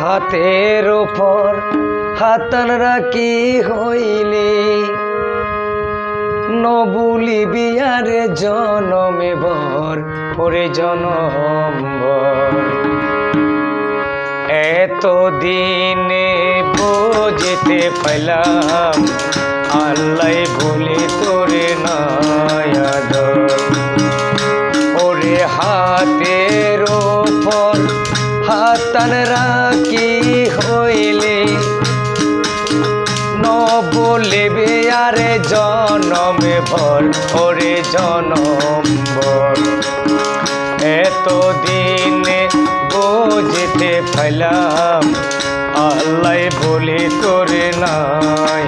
হাতের ওপর হাতান রাখি হইলে। নবুলি বিয়ারে জনমে ভর পরে জনম ভর। এত দিনে বোঝেতে পাইলাম, আল্লাহ বলে তোরে নয়াদর ওরে হাতের ওপর হাতান রাখি বলবে আরে জনমে ভর, ওরে জনম ভর। এত দিনে বুঝতে ফেলাম আল্লাহ বলে তোরে নায়াদর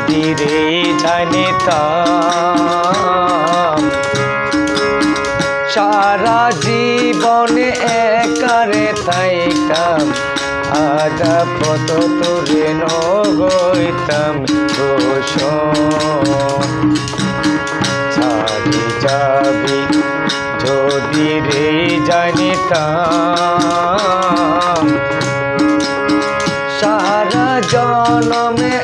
যদি রে জানিতাম সারা জীবনে একারে তাইতাম আদা পত তোরে নগইতাম দোষ ছাড়ি যাবি যদি রে জানিতাম সারা জনমে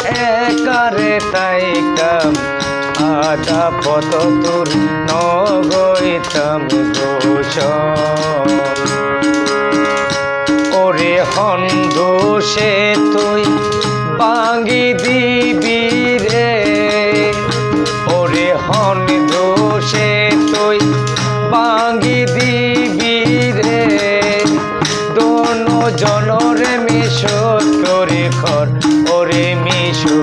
তাইকাম আদা পত তোর নগইতাম দোষ ওরে হন দোষে তুই বাঙ্গি দিবি রে। ওরে হন দোষে তুই বাঙ্গি দিবি রে। দোনো জনরে মিশো করে খর ওরে মিশো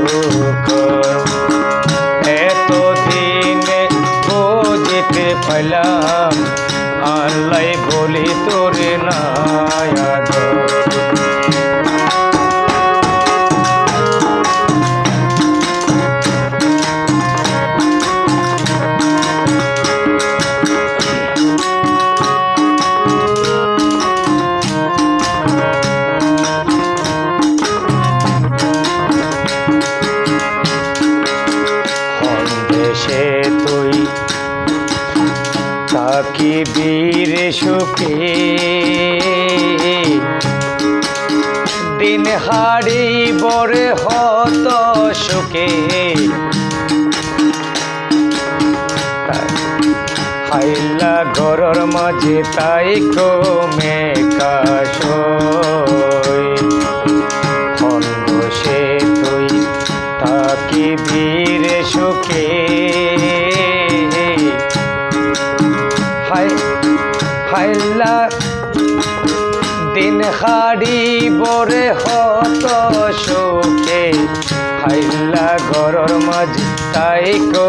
আল্লাহ বলি তোরে নায়াদর দেশে তুই তাকি বীরে সুখে। দিন হাড়ি বরে হত সুখে। হাইলা ঘরর মাঝে তাই কমে খন্ড সে তুই তাকি বীরে সুখে। হাইলা দিন হাড়ি বরে হত সুখে ফাইলা ঘরর মাঝ তাই কমে